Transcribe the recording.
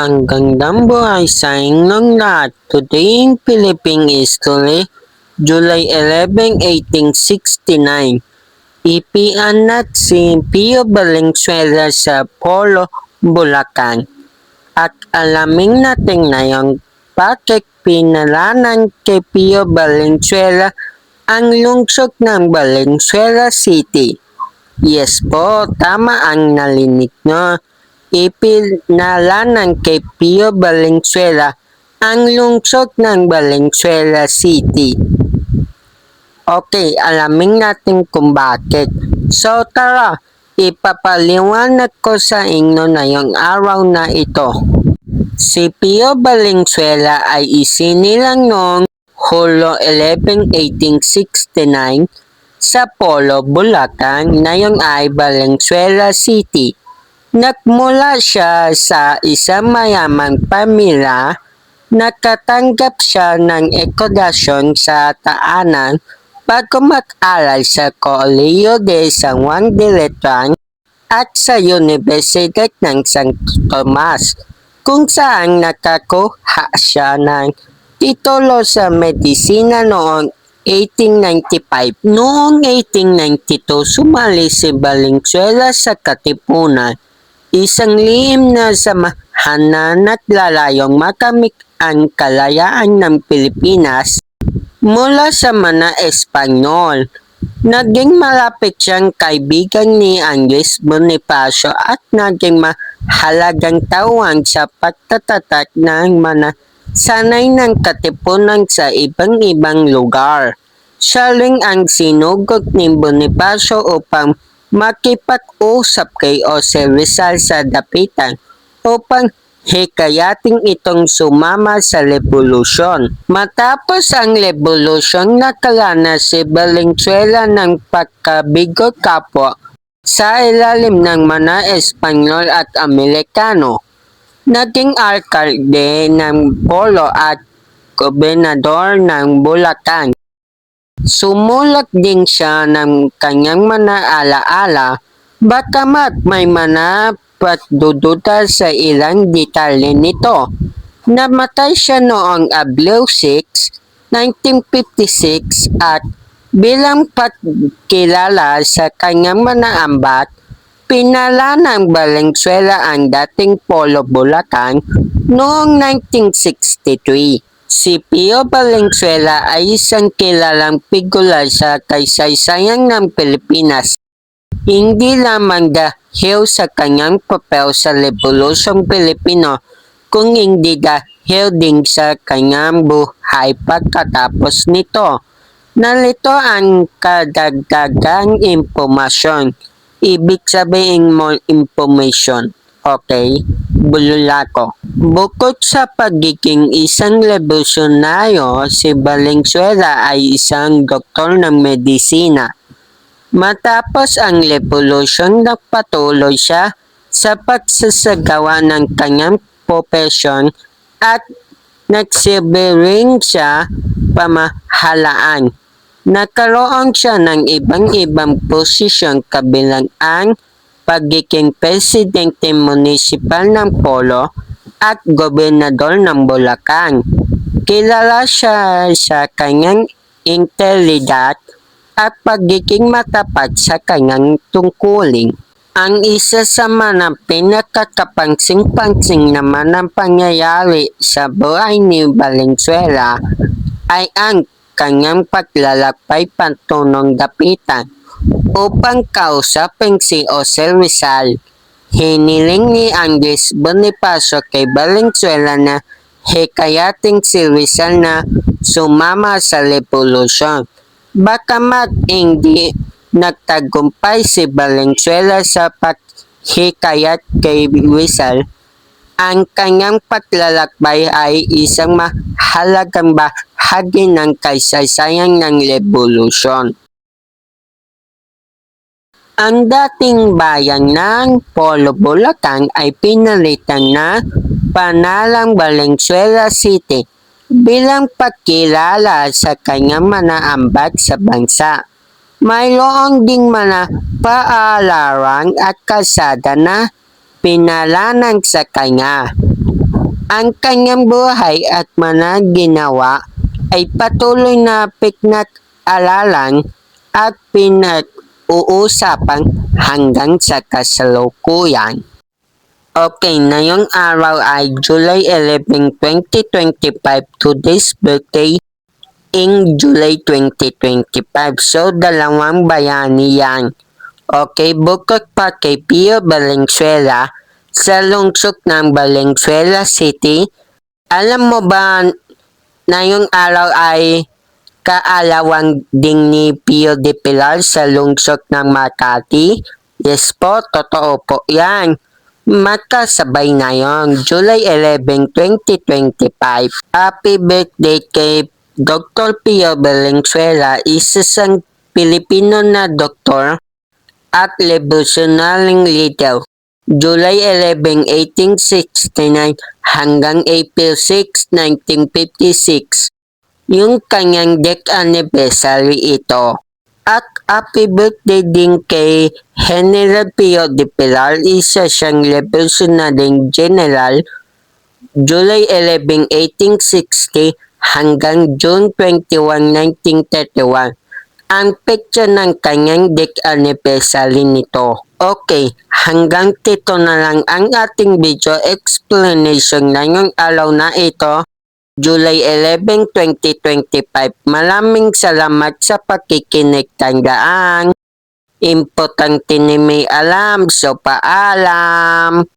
Magandang buhay sa inyong lahat. Today in Philippine History, July 11, 1869. Ipianat si Pio Valenzuela sa Polo, Bulacan. At alamin natin ngayon bakit pinalanan kay Pio Valenzuela ang lungsod ng Valenzuela City. Yes po, tama ang nalinig nyo ipinalanan kay Pio Valenzuela ang lungsod ng Valenzuela City. Okay, alamin natin kung bakit. So tara, ipapaliwanag ko sa inyo na yung araw na ito. Si Pio Valenzuela ay isinilang noong Hulo 11, 1869 sa Polo, Bulacan, ngayon ay Valenzuela City. Nagmula siya sa isang mayamang pamilya, nakatanggap siya ng edukasyon sa taanan bago mag-aral sa Colegio de San Juan de Letrán at sa Universidad ng San Tomas, kung saan nakakuha siya ng titulo sa medisina noong 1895. Noong 1892, sumali si Valenzuela sa Katipunan Isang lihim na samahan na naglalayong makamit ang kalayaan ng Pilipinas mula sa mga Espanyol. Naging malapit siyang kaibigan ni Andres Bonifacio at naging mahalagang tawang sa pagtatatak ng mga sanay ng katipunan sa ibang ibang lugar. Siya ang sinugot ni Bonifacio upang makipag-usap kay Jose Rizal sa dapitan upang hikayating itong sumama sa revolusyon. Matapos ang revolusyon, nakalanas si Valenzuela ng pagkabigo kapwa sa ilalim ng mga Espanyol at Amerikano. Naging alkalde ng Polo at gobernador ng Bulacan. Sumulat din siya ng kanyang mga alaala bagamat may mga patdududa sa ilang detalye nito. Namatay siya noong Abril 6, 1956 at bilang patkilala sa kanyang mga ambat, pinala ng Valenzuela ang dating Polo Bulacan noong 1963. Si Pio Valenzuela ay isang kilalang figura sa kaysaysayan ng Pilipinas. Hindi lamang dahil sa kanyang papel sa Revolusyong Pilipino, kung hindi dahil din sa kanyang buhay pagkatapos nito. Nalito ang kadagdagang impormasyon. Ibig sabihin more information. Okay? Bululako. Bukod sa pagiging isang revolusyonaryo, si Valenzuela ay isang doktor ng medisina. Matapos ang revolusyon, nagpatuloy siya sa pagsasagawa ng kanyang profesyon at nagsilbi rin siya pamahalaan. Nagkaroon siya ng ibang ibang posisyon kabilang ang pagiging presidente municipal ng Polo at gobernador ng Bulacan. Kilala siya sa kanyang intelidad at pagiging matapat sa kanyang tungkulin. Ang isa sa mga pinakakapangsing-pangsing naman ng pangyayari sa buhay ni Valenzuela ay ang kanyang paglalakbay patunong dapitan upang kausapin si Jose Rizal. Hiniling ni Andres Bonifacio kay Valenzuela na hikayating si Rizal na sumama sa revolusyon. Bakamat hindi nagtagumpay si Valenzuela sa paghikayat kay Rizal, ang kanyang paglalakbay ay isang mahalagang bahagi ng kaysaysayan ng revolusyon. Ang dating bayan ng Polo Bulacan ay pinalitan na Panalang Valenzuela City bilang pagkilala sa kanyang mga ambat sa bansa. Mayroon ding mga paalaran at kasada na pinalanan sa kanya. Ang kanyang buhay at mga ginawa ay patuloy na pinag-alalan at pinag-uusapan hanggang sa kasalukuyan. Okay, ngayong araw ay July 11, 2025. Today's birthday in July 2025. So, dalawang bayani yan. Okay, bukod pa kay Pio Valenzuela sa lungsok ng Valenzuela City. Alam mo ba na yung araw ay kaalawang din ni Pio de Pilar sa lungsok ng Makati? Yes po, totoo po yan. Magkasabay na yon, July 11, 2025. Happy birthday kay Dr. Pio Valenzuela, isa sang Pilipino na doktor at revolutionaryong leader. July 11, 1869 hanggang April 6, 1956. Yung kanyang death anniversary ito. At happy birthday din kay General Pio de Pilar, isa siyang revolutionaryong general July 11, 1860 hanggang June 21, 1931. Ang picture ng kanyang death anniversary nito. Okay, hanggang dito na lang ang ating video explanation ngayong araw na ito. July 11, 2025. Maraming salamat sa pakikinig. Tandaan, importante ni may alam, so paalam.